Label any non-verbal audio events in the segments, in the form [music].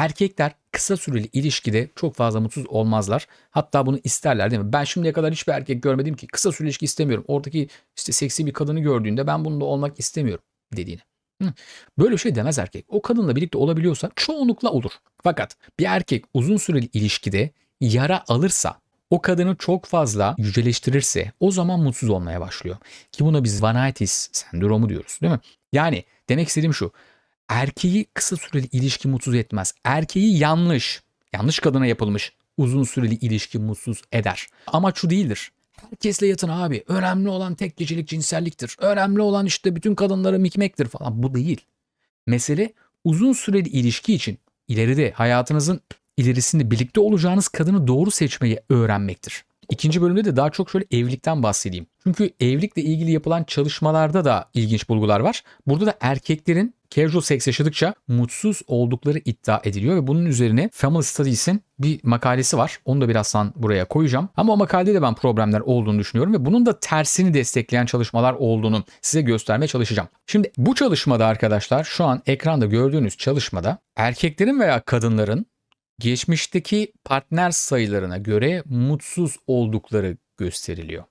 Erkekler kısa süreli ilişkide çok fazla mutsuz olmazlar. Hatta bunu isterler değil mi? Ben şimdiye kadar hiçbir erkek görmedim ki kısa süreli ilişki istemiyorum. Oradaki işte seksi bir kadını gördüğünde ben bununla olmak istemiyorum dediğini. Böyle bir şey demez erkek. O kadınla birlikte olabiliyorsa çoğunlukla olur. Fakat bir erkek uzun süreli ilişkide yara alırsa o kadını çok fazla yüceleştirirse o zaman mutsuz olmaya başlıyor. Ki buna biz vanitis sendromu diyoruz değil mi? Yani demek istediğim şu. Erkeği kısa süreli ilişki mutsuz etmez. Erkeği yanlış, yanlış kadına yapılmış uzun süreli ilişki mutsuz eder. Amaç şu değildir. Herkesle yatın abi. Önemli olan tek gecelik cinselliktir. Önemli olan işte bütün kadınları mikmektir falan. Bu değil. Mesele uzun süreli ilişki için ileride hayatınızın ilerisinde birlikte olacağınız kadını doğru seçmeyi öğrenmektir. İkinci bölümde de daha çok şöyle evlilikten bahsedeyim. Çünkü evlilikle ilgili yapılan çalışmalarda da ilginç bulgular var. Burada da erkeklerin casual seks yaşadıkça mutsuz oldukları iddia ediliyor ve bunun üzerine Family Studies'in bir makalesi var. Onu da birazdan buraya koyacağım. Ama o makalede de ben problemler olduğunu düşünüyorum ve bunun da tersini destekleyen çalışmalar olduğunu size göstermeye çalışacağım. Şimdi bu çalışmada arkadaşlar şu an ekranda gördüğünüz çalışmada erkeklerin veya kadınların geçmişteki partner sayılarına göre mutsuz oldukları gösteriliyor.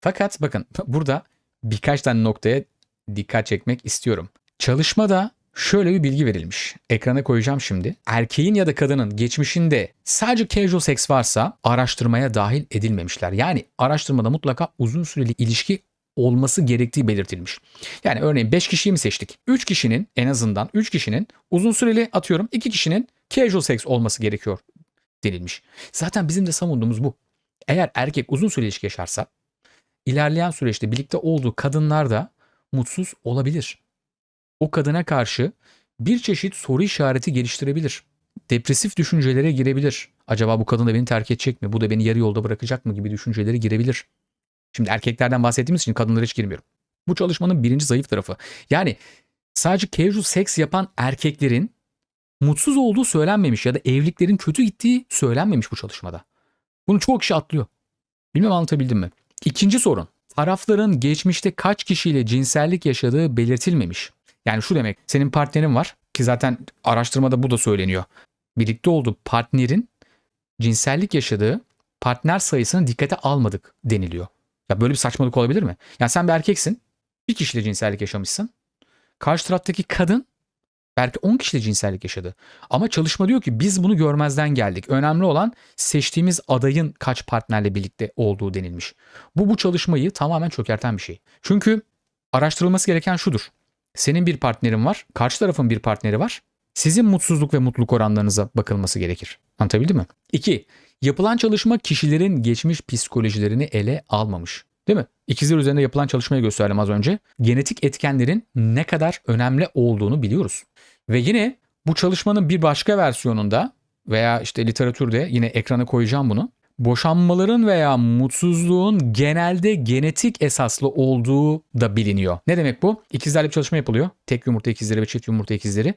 Fakat bakın [laughs] burada birkaç tane noktaya dikkat çekmek istiyorum. Çalışmada şöyle bir bilgi verilmiş. Ekrana koyacağım şimdi. Erkeğin ya da kadının geçmişinde sadece casual seks varsa araştırmaya dahil edilmemişler. Yani araştırmada mutlaka uzun süreli ilişki olması gerektiği belirtilmiş. Yani örneğin 5 kişiyi mi seçtik? 3 kişinin en azından 3 kişinin uzun süreli atıyorum 2 kişinin casual seks olması gerekiyor denilmiş. Zaten bizim de savunduğumuz bu. Eğer erkek uzun süreli ilişki yaşarsa ilerleyen süreçte birlikte olduğu kadınlar da mutsuz olabilir. O kadına karşı bir çeşit soru işareti geliştirebilir. Depresif düşüncelere girebilir. Acaba bu kadın da beni terk edecek mi? Bu da beni yarı yolda bırakacak mı gibi düşüncelere girebilir. Şimdi erkeklerden bahsettiğimiz için kadınlara hiç girmiyorum. Bu çalışmanın birinci zayıf tarafı. Yani sadece casual seks yapan erkeklerin mutsuz olduğu söylenmemiş ya da evliliklerin kötü gittiği söylenmemiş bu çalışmada. Bunu çoğu kişi atlıyor. Bilmem anlatabildim mi? İkinci sorun. Tarafların geçmişte kaç kişiyle cinsellik yaşadığı belirtilmemiş. Yani şu demek senin partnerin var ki zaten araştırmada bu da söyleniyor. Birlikte olduğu partnerin cinsellik yaşadığı partner sayısını dikkate almadık deniliyor. Ya böyle bir saçmalık olabilir mi? Yani sen bir erkeksin. Bir kişiyle cinsellik yaşamışsın. Karşı taraftaki kadın belki 10 kişiyle cinsellik yaşadı. Ama çalışma diyor ki biz bunu görmezden geldik. Önemli olan seçtiğimiz adayın kaç partnerle birlikte olduğu denilmiş. Bu bu çalışmayı tamamen çökerten bir şey. Çünkü araştırılması gereken şudur. Senin bir partnerin var, karşı tarafın bir partneri var. Sizin mutsuzluk ve mutluluk oranlarınıza bakılması gerekir. Anlatabildim mi? 2. Yapılan çalışma kişilerin geçmiş psikolojilerini ele almamış. Değil mi? İkizler üzerinde yapılan çalışmayı gösterdim az önce. Genetik etkenlerin ne kadar önemli olduğunu biliyoruz. Ve yine bu çalışmanın bir başka versiyonunda veya işte literatürde yine ekrana koyacağım bunu. Boşanmaların veya mutsuzluğun genelde genetik esaslı olduğu da biliniyor. Ne demek bu? İkizlerle bir çalışma yapılıyor. Tek yumurta ikizleri ve çift yumurta ikizleri.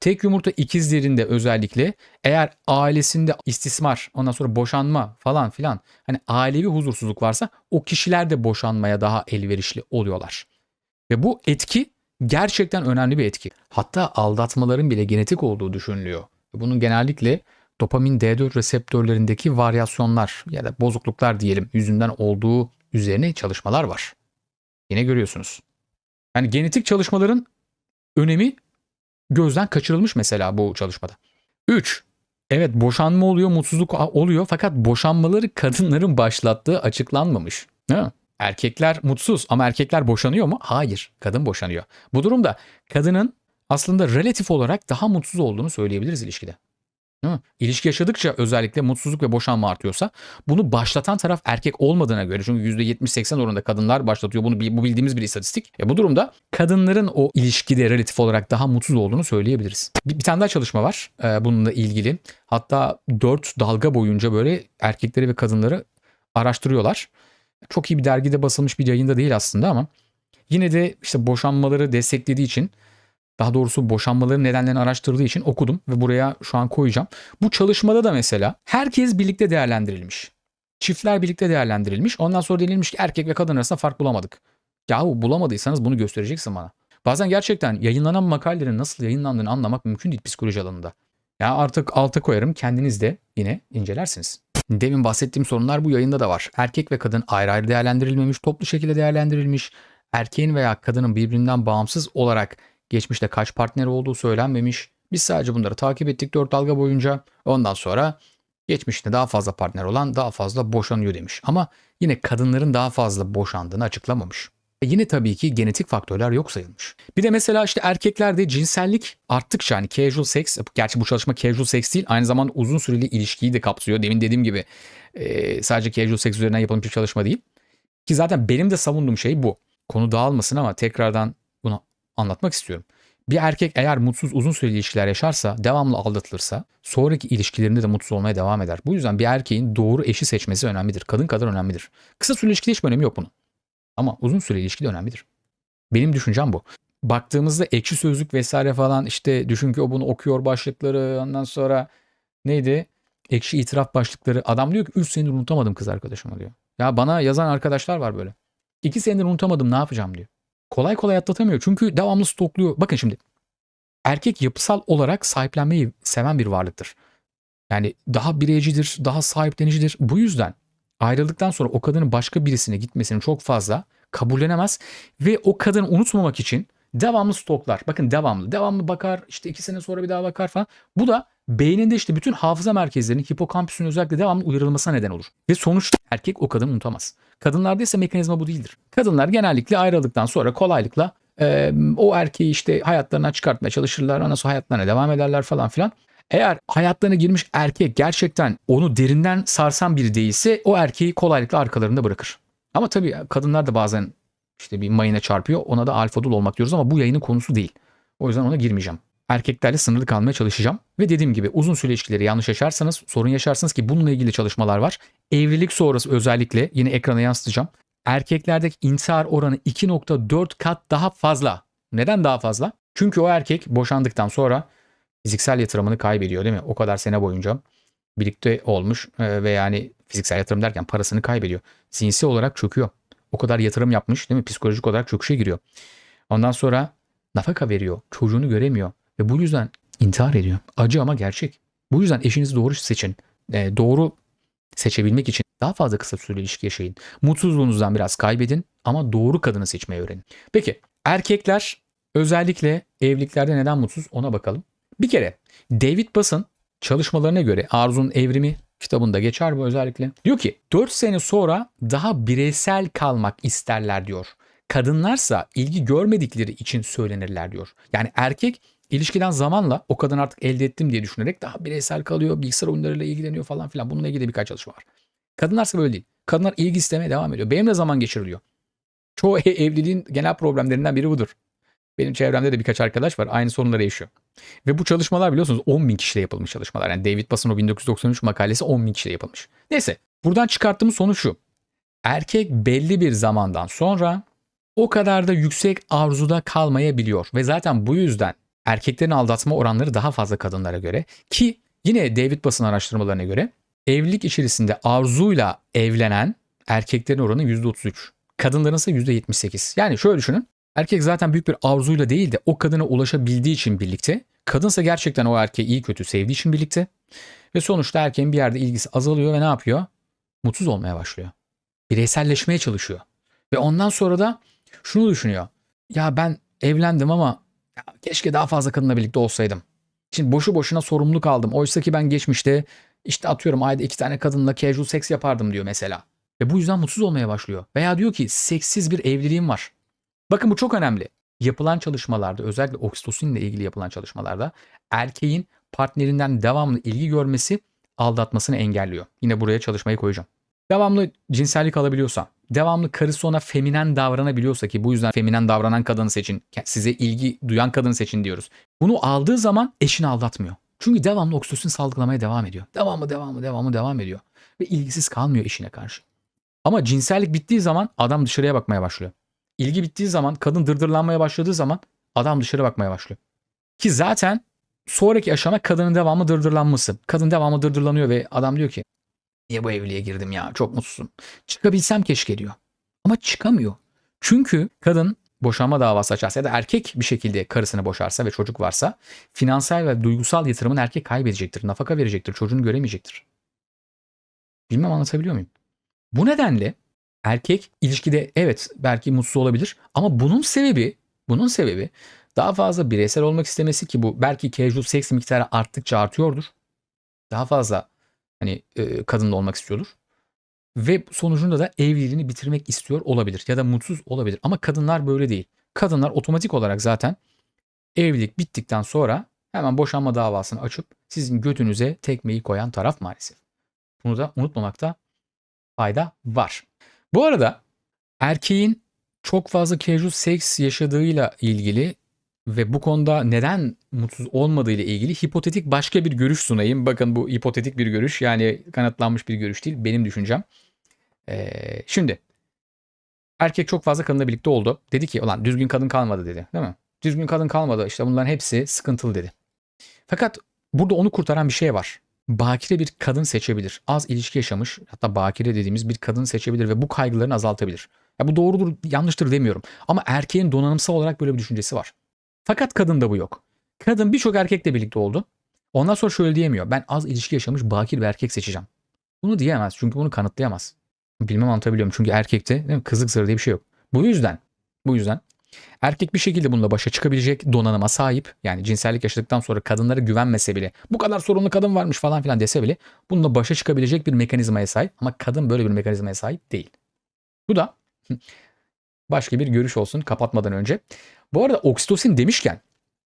Tek yumurta ikizlerinde özellikle eğer ailesinde istismar, ondan sonra boşanma falan filan hani ailevi huzursuzluk varsa o kişiler de boşanmaya daha elverişli oluyorlar. Ve bu etki gerçekten önemli bir etki. Hatta aldatmaların bile genetik olduğu düşünülüyor. Bunun genellikle dopamin D4 reseptörlerindeki varyasyonlar ya da bozukluklar diyelim yüzünden olduğu üzerine çalışmalar var. Yine görüyorsunuz. Yani genetik çalışmaların önemi gözden kaçırılmış mesela bu çalışmada. 3. Evet boşanma oluyor, mutsuzluk oluyor fakat boşanmaları kadınların başlattığı açıklanmamış. Ha? Erkekler mutsuz ama erkekler boşanıyor mu? Hayır, kadın boşanıyor. Bu durumda kadının aslında relatif olarak daha mutsuz olduğunu söyleyebiliriz ilişkide. Değil mi? İlişki yaşadıkça özellikle mutsuzluk ve boşanma artıyorsa bunu başlatan taraf erkek olmadığına göre çünkü %70-80 oranında kadınlar başlatıyor. Bunu bu bildiğimiz bir istatistik. E bu durumda kadınların o ilişkide relatif olarak daha mutsuz olduğunu söyleyebiliriz. Bir, bir tane daha çalışma var e, bununla ilgili. Hatta 4 dalga boyunca böyle erkekleri ve kadınları araştırıyorlar. Çok iyi bir dergide basılmış bir yayında değil aslında ama yine de işte boşanmaları desteklediği için daha doğrusu boşanmaların nedenlerini araştırdığı için okudum ve buraya şu an koyacağım. Bu çalışmada da mesela herkes birlikte değerlendirilmiş. Çiftler birlikte değerlendirilmiş. Ondan sonra denilmiş ki erkek ve kadın arasında fark bulamadık. Yahu bulamadıysanız bunu göstereceksin bana. Bazen gerçekten yayınlanan makalelerin nasıl yayınlandığını anlamak mümkün değil psikoloji alanında. Ya artık alta koyarım kendiniz de yine incelersiniz. Demin bahsettiğim sorunlar bu yayında da var. Erkek ve kadın ayrı ayrı değerlendirilmemiş, toplu şekilde değerlendirilmiş. Erkeğin veya kadının birbirinden bağımsız olarak geçmişte kaç partneri olduğu söylenmemiş. Biz sadece bunları takip ettik 4 dalga boyunca. Ondan sonra geçmişte daha fazla partner olan daha fazla boşanıyor demiş. Ama yine kadınların daha fazla boşandığını açıklamamış. Yine tabii ki genetik faktörler yok sayılmış. Bir de mesela işte erkeklerde cinsellik arttıkça hani casual sex, gerçi bu çalışma casual sex değil aynı zamanda uzun süreli ilişkiyi de kapsıyor. Demin dediğim gibi e, sadece casual sex üzerinden yapılmış bir çalışma değil. Ki zaten benim de savunduğum şey bu. Konu dağılmasın ama tekrardan bunu anlatmak istiyorum. Bir erkek eğer mutsuz uzun süreli ilişkiler yaşarsa, devamlı aldatılırsa, sonraki ilişkilerinde de mutsuz olmaya devam eder. Bu yüzden bir erkeğin doğru eşi seçmesi önemlidir. Kadın kadar önemlidir. Kısa süreli ilişkide hiçbir önemi yok bunun. Ama uzun süreli ilişki de önemlidir. Benim düşüncem bu. Baktığımızda ekşi sözlük vesaire falan işte düşün ki o bunu okuyor başlıkları ondan sonra neydi? Ekşi itiraf başlıkları. Adam diyor ki 3 senedir unutamadım kız arkadaşımı diyor. Ya bana yazan arkadaşlar var böyle. 2 senedir unutamadım ne yapacağım diyor. Kolay kolay atlatamıyor çünkü devamlı stokluyor. Bakın şimdi erkek yapısal olarak sahiplenmeyi seven bir varlıktır. Yani daha bireycidir, daha sahiplenicidir. Bu yüzden ayrıldıktan sonra o kadının başka birisine gitmesini çok fazla kabullenemez ve o kadını unutmamak için devamlı stoklar. Bakın devamlı. Devamlı bakar işte iki sene sonra bir daha bakar falan. Bu da beyninde işte bütün hafıza merkezlerinin hipokampüsün özellikle devamlı uyarılmasına neden olur. Ve sonuçta erkek o kadını unutamaz. Kadınlarda ise mekanizma bu değildir. Kadınlar genellikle ayrıldıktan sonra kolaylıkla e, o erkeği işte hayatlarına çıkartmaya çalışırlar. Sonra hayatlarına devam ederler falan filan. Eğer hayatlarına girmiş erkek gerçekten onu derinden sarsan biri değilse o erkeği kolaylıkla arkalarında bırakır. Ama tabii kadınlar da bazen işte bir mayına çarpıyor. Ona da alfa dul olmak diyoruz ama bu yayının konusu değil. O yüzden ona girmeyeceğim. Erkeklerle sınırlı kalmaya çalışacağım. Ve dediğim gibi uzun süre ilişkileri yanlış yaşarsanız sorun yaşarsınız ki bununla ilgili çalışmalar var. Evlilik sonrası özellikle yine ekrana yansıtacağım. Erkeklerdeki intihar oranı 2.4 kat daha fazla. Neden daha fazla? Çünkü o erkek boşandıktan sonra fiziksel yatırımını kaybediyor değil mi? O kadar sene boyunca birlikte olmuş e, ve yani fiziksel yatırım derken parasını kaybediyor. Zihinsel olarak çöküyor. O kadar yatırım yapmış değil mi? Psikolojik olarak çöküşe giriyor. Ondan sonra nafaka veriyor. Çocuğunu göremiyor. Ve bu yüzden intihar ediyor. Acı ama gerçek. Bu yüzden eşinizi doğru seçin. E, doğru seçebilmek için daha fazla kısa süreli ilişki yaşayın. Mutsuzluğunuzdan biraz kaybedin ama doğru kadını seçmeyi öğrenin. Peki erkekler özellikle evliliklerde neden mutsuz ona bakalım. Bir kere David Bass'ın çalışmalarına göre Arzu'nun Evrimi kitabında geçer bu özellikle. Diyor ki 4 sene sonra daha bireysel kalmak isterler diyor. Kadınlarsa ilgi görmedikleri için söylenirler diyor. Yani erkek ilişkiden zamanla o kadın artık elde ettim diye düşünerek daha bireysel kalıyor. Bilgisayar oyunlarıyla ilgileniyor falan filan. Bununla ilgili de birkaç çalışma var. Kadınlarsa böyle değil. Kadınlar ilgi istemeye devam ediyor. Benimle zaman geçiriliyor. Çoğu evliliğin genel problemlerinden biri budur. Benim çevremde de birkaç arkadaş var. Aynı sorunları yaşıyor. Ve bu çalışmalar biliyorsunuz 10 bin kişiyle yapılmış çalışmalar. Yani David Bass'ın o 1993 makalesi 10 bin kişiyle yapılmış. Neyse buradan çıkarttığımız sonuç şu. Erkek belli bir zamandan sonra o kadar da yüksek arzuda kalmayabiliyor. Ve zaten bu yüzden erkeklerin aldatma oranları daha fazla kadınlara göre. Ki yine David Bass'ın araştırmalarına göre evlilik içerisinde arzuyla evlenen erkeklerin oranı %33. Kadınların ise %78. Yani şöyle düşünün. Erkek zaten büyük bir arzuyla değil de o kadına ulaşabildiği için birlikte. Kadınsa gerçekten o erkeği iyi kötü sevdiği için birlikte. Ve sonuçta erkeğin bir yerde ilgisi azalıyor ve ne yapıyor? Mutsuz olmaya başlıyor. Bireyselleşmeye çalışıyor. Ve ondan sonra da şunu düşünüyor. Ya ben evlendim ama ya keşke daha fazla kadınla birlikte olsaydım. Şimdi boşu boşuna sorumluluk aldım. Oysa ki ben geçmişte işte atıyorum ayda iki tane kadınla casual seks yapardım diyor mesela. Ve bu yüzden mutsuz olmaya başlıyor. Veya diyor ki seksiz bir evliliğim var. Bakın bu çok önemli. Yapılan çalışmalarda özellikle oksitosinle ilgili yapılan çalışmalarda erkeğin partnerinden devamlı ilgi görmesi aldatmasını engelliyor. Yine buraya çalışmayı koyacağım. Devamlı cinsellik alabiliyorsa, devamlı karısı ona feminen davranabiliyorsa ki bu yüzden feminen davranan kadını seçin, size ilgi duyan kadını seçin diyoruz. Bunu aldığı zaman eşini aldatmıyor. Çünkü devamlı oksitosin salgılamaya devam ediyor. Devamlı devamlı devamlı devam ediyor. Ve ilgisiz kalmıyor eşine karşı. Ama cinsellik bittiği zaman adam dışarıya bakmaya başlıyor. İlgi bittiği zaman, kadın dırdırlanmaya başladığı zaman adam dışarı bakmaya başlıyor. Ki zaten sonraki aşama kadının devamlı dırdırlanması. Kadın devamlı dırdırlanıyor ve adam diyor ki niye bu evliliğe girdim ya çok mutsuzum. Çıkabilsem keşke diyor. Ama çıkamıyor. Çünkü kadın boşanma davası açarsa ya da erkek bir şekilde karısını boşarsa ve çocuk varsa finansal ve duygusal yatırımını erkek kaybedecektir. Nafaka verecektir. Çocuğunu göremeyecektir. Bilmem anlatabiliyor muyum? Bu nedenle erkek ilişkide evet belki mutsuz olabilir ama bunun sebebi bunun sebebi daha fazla bireysel olmak istemesi ki bu belki casual seks miktarı arttıkça artıyordur. Daha fazla hani e, kadınla olmak istiyordur. Ve sonucunda da evliliğini bitirmek istiyor olabilir ya da mutsuz olabilir. Ama kadınlar böyle değil. Kadınlar otomatik olarak zaten evlilik bittikten sonra hemen boşanma davasını açıp sizin götünüze tekmeyi koyan taraf maalesef. Bunu da unutmamakta fayda var. Bu arada erkeğin çok fazla casual seks yaşadığıyla ilgili ve bu konuda neden mutsuz olmadığı ile ilgili hipotetik başka bir görüş sunayım. Bakın bu hipotetik bir görüş yani kanıtlanmış bir görüş değil benim düşüncem. Ee, şimdi erkek çok fazla kadınla birlikte oldu. Dedi ki ulan düzgün kadın kalmadı dedi değil mi? Düzgün kadın kalmadı işte bunların hepsi sıkıntılı dedi. Fakat burada onu kurtaran bir şey var. Bakire bir kadın seçebilir. Az ilişki yaşamış hatta bakire dediğimiz bir kadın seçebilir ve bu kaygılarını azaltabilir. Ya bu doğrudur yanlıştır demiyorum. Ama erkeğin donanımsal olarak böyle bir düşüncesi var. Fakat kadında bu yok. Kadın birçok erkekle birlikte oldu. Ondan sonra şöyle diyemiyor. Ben az ilişki yaşamış bakir bir erkek seçeceğim. Bunu diyemez çünkü bunu kanıtlayamaz. Bilmem anlatabiliyorum çünkü erkekte değil mi? kızlık zarı diye bir şey yok. Bu yüzden bu yüzden erkek bir şekilde bununla başa çıkabilecek donanıma sahip. Yani cinsellik yaşadıktan sonra kadınlara güvenmese bile bu kadar sorunlu kadın varmış falan filan dese bile bununla başa çıkabilecek bir mekanizmaya sahip. Ama kadın böyle bir mekanizmaya sahip değil. Bu da [laughs] başka bir görüş olsun kapatmadan önce. Bu arada oksitosin demişken,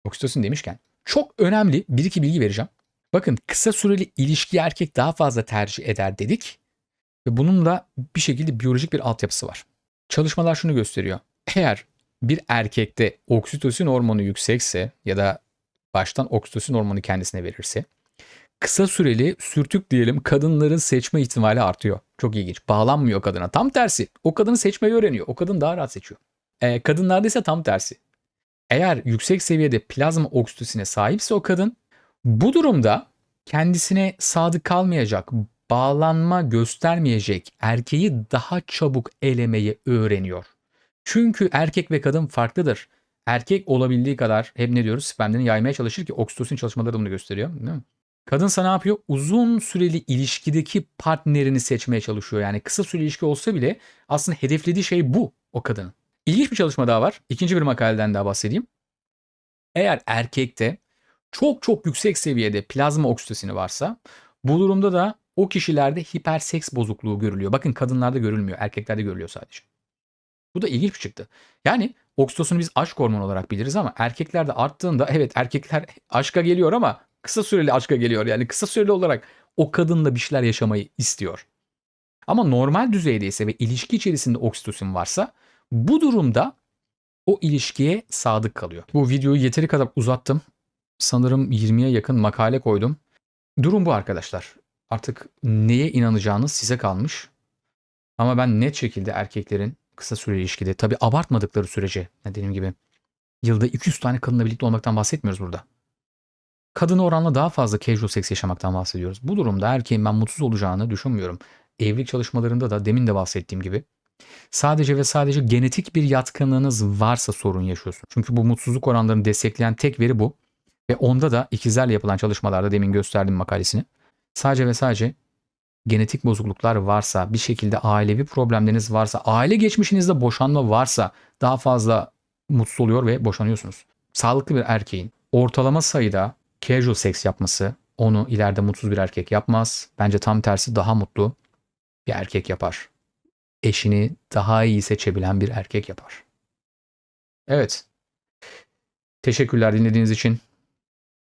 oksitosin demişken çok önemli bir iki bilgi vereceğim. Bakın kısa süreli ilişki erkek daha fazla tercih eder dedik. Ve bunun da bir şekilde biyolojik bir altyapısı var. Çalışmalar şunu gösteriyor. Eğer bir erkekte oksitosin hormonu yüksekse ya da baştan oksitosin hormonu kendisine verirse kısa süreli sürtük diyelim kadınların seçme ihtimali artıyor. Çok ilginç. Bağlanmıyor kadına. Tam tersi. O kadını seçmeyi öğreniyor. O kadın daha rahat seçiyor. E, kadınlarda ise tam tersi. Eğer yüksek seviyede plazma oksitosine sahipse o kadın bu durumda kendisine sadık kalmayacak, bağlanma göstermeyecek erkeği daha çabuk elemeyi öğreniyor. Çünkü erkek ve kadın farklıdır. Erkek olabildiği kadar hep ne diyoruz spermlerini yaymaya çalışır ki oksitosin çalışmaları da bunu gösteriyor. Değil mi? Kadınsa ne yapıyor? Uzun süreli ilişkideki partnerini seçmeye çalışıyor. Yani kısa süreli ilişki olsa bile aslında hedeflediği şey bu o kadının. İlginç bir çalışma daha var. İkinci bir makaleden daha bahsedeyim. Eğer erkekte çok çok yüksek seviyede plazma oksitosini varsa bu durumda da o kişilerde hiperseks bozukluğu görülüyor. Bakın kadınlarda görülmüyor, erkeklerde görülüyor sadece. Bu da ilginç çıktı. Yani oksitosunu biz aşk hormonu olarak biliriz ama erkeklerde arttığında evet erkekler [laughs] aşka geliyor ama kısa süreli aşka geliyor. Yani kısa süreli olarak o kadınla bir şeyler yaşamayı istiyor. Ama normal düzeydeyse ve ilişki içerisinde oksitosin varsa bu durumda o ilişkiye sadık kalıyor. Bu videoyu yeteri kadar uzattım. Sanırım 20'ye yakın makale koydum. Durum bu arkadaşlar. Artık neye inanacağınız size kalmış. Ama ben net şekilde erkeklerin kısa süreli ilişkide tabi abartmadıkları sürece dediğim gibi yılda 200 tane kadınla birlikte olmaktan bahsetmiyoruz burada. Kadına oranla daha fazla casual seks yaşamaktan bahsediyoruz. Bu durumda erkeğin ben mutsuz olacağını düşünmüyorum. Evlilik çalışmalarında da demin de bahsettiğim gibi Sadece ve sadece genetik bir yatkınlığınız varsa sorun yaşıyorsun. Çünkü bu mutsuzluk oranlarını destekleyen tek veri bu. Ve onda da ikizlerle yapılan çalışmalarda demin gösterdim makalesini. Sadece ve sadece genetik bozukluklar varsa, bir şekilde ailevi problemleriniz varsa, aile geçmişinizde boşanma varsa daha fazla mutsuz oluyor ve boşanıyorsunuz. Sağlıklı bir erkeğin ortalama sayıda casual seks yapması onu ileride mutsuz bir erkek yapmaz. Bence tam tersi daha mutlu bir erkek yapar eşini daha iyi seçebilen bir erkek yapar. Evet. Teşekkürler dinlediğiniz için.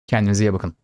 Kendinize iyi bakın.